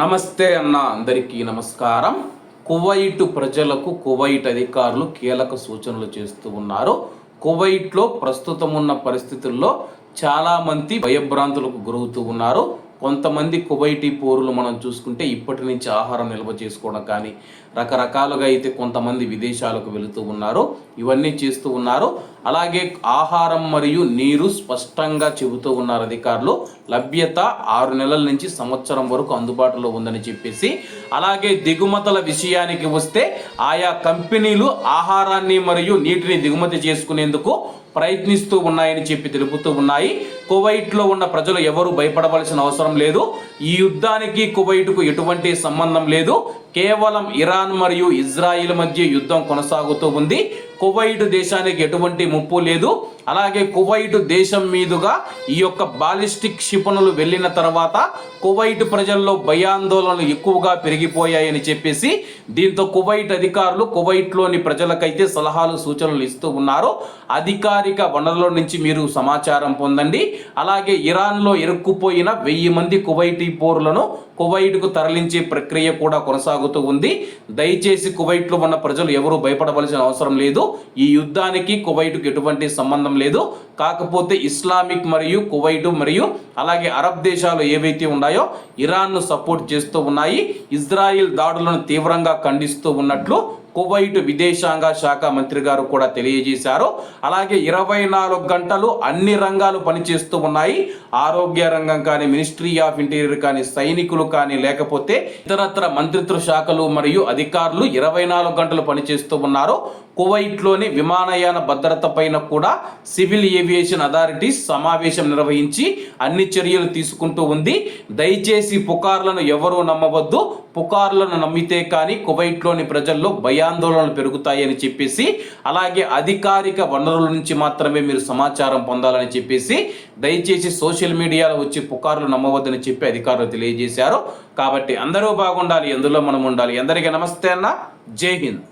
నమస్తే అన్న అందరికీ నమస్కారం. కువైట్ ప్రజలకు కువైట్ అధికారులు కీలక సూచనలు చేస్తూ ఉన్నారు. కువైట్లో ప్రస్తుతం ఉన్న పరిస్థితుల్లో చాలామంది భయభ్రాంతులకు గురవుతూ ఉన్నారు. కొంతమంది కువైటీ పౌరులు మనం చూసుకుంటే ఇప్పటి నుంచి ఆహారం నిల్వ చేసుకోవడం కానీ రకరకాలుగా అయితే కొంతమంది విదేశాలకు వెళుతూ ఉన్నారు. ఇవన్నీ చేస్తూ ఉన్నారు. అలాగే ఆహారం మరియు నీరు స్పష్టంగా చెబుతూ ఉన్నారు అధికారులు. లభ్యత ఆరు నెలల నుంచి సంవత్సరం వరకు అందుబాటులో ఉందని చెప్పేసి. అలాగే దిగుమతుల విషయానికి వస్తే ఆయా కంపెనీలు ఆహారాన్ని మరియు నీటిని దిగుమతి చేసుకునేందుకు ప్రయత్నిస్తూ ఉన్నాయని చెప్పి తెలుపుతూ ఉన్నాయి. కువైట్లో ఉన్న ప్రజలు ఎవరు భయపడవలసిన అవసరం లేదు. ఈ యుద్ధానికి కువైట్కు ఎటువంటి సంబంధం లేదు. కేవలం ఇరాన్ మరియు ఇజ్రాయిల్ మధ్య యుద్ధం కొనసాగుతూ ఉంది. కువైట్ దేశానికి ఎటువంటి ముప్పు లేదు. అలాగే కువైట్ దేశం మీదుగా ఈ యొక్క బాలిస్టిక్ క్షిపణులు వెళ్ళిన తర్వాత కువైట్ ప్రజల్లో భయాందోళనలు ఎక్కువగా పెరిగిపోయాయని చెప్పేసి దీంతో కువైట్ అధికారులు కువైట్లోని ప్రజలకైతే సలహాలు సూచనలు ఇస్తూ ఉన్నారు. అధికారిక వనరుల నుంచి మీరు సమాచారం పొందండి. అలాగే ఇరాన్లో ఇరుక్కుపోయిన వెయ్యి మంది కువైటీ పౌరులను కువైట్కు తరలించే ప్రక్రియ కూడా కొనసాగుతూ ఉంది. దయచేసి కువైట్లో ఉన్న ప్రజలు ఎవరు భయపడవలసిన అవసరం లేదు. ఈ యుద్ధానికి కువైట్కు ఎటువంటి సంబంధం లేదు. కాకపోతే ఇస్లామిక్ మరియు కువైట్ మరియు అలాగే అరబ్ దేశాలు ఏవైతే ఉన్నాయో ఇరాన్ను సపోర్ట్ చేస్తూ ఉన్నాయి. ఇజ్రాయిల్ దాడులను తీవ్రంగా ఖండిస్తూ ఉన్నట్లు కువైట్ విదేశాంగ శాఖ మంత్రి గారు కూడా తెలియజేశారు. అలాగే ఇరవై నాలుగు గంటలు అన్ని రంగాలు పనిచేస్తూ ఉన్నాయి. ఆరోగ్య రంగం కానీ మినిస్ట్రీ ఆఫ్ ఇంటీరియర్ కానీ సైనికులు కానీ లేకపోతే ఇతరత్ర మంత్రిత్వ శాఖలు మరియు అధికారులు ఇరవై నాలుగు గంటలు పనిచేస్తూ ఉన్నారు. కువైట్లోని విమానయాన భద్రత పైన కూడా సివిల్ ఏవియేషన్ అథారిటీస్ సమావేశం నిర్వహించి అన్ని చర్యలు తీసుకుంటూ ఉంది. దయచేసి పుకార్లను ఎవరూ నమ్మవద్దు. పుకార్లను నమ్మితే కానీ కువైట్లోని ప్రజల్లో భయాందోళనలు పెరుగుతాయని చెప్పేసి అలాగే అధికారిక వనరుల నుంచి మాత్రమే మీరు సమాచారం పొందాలని చెప్పేసి దయచేసి సోషల్ మీడియాలో వచ్చి పుకార్లు నమ్మవద్దని చెప్పి అధికారులు తెలియజేశారు. కాబట్టి అందరూ బాగుండాలి ఎందులో మనం ఉండాలి. అందరికీ నమస్తే అన్న. జై హింద్.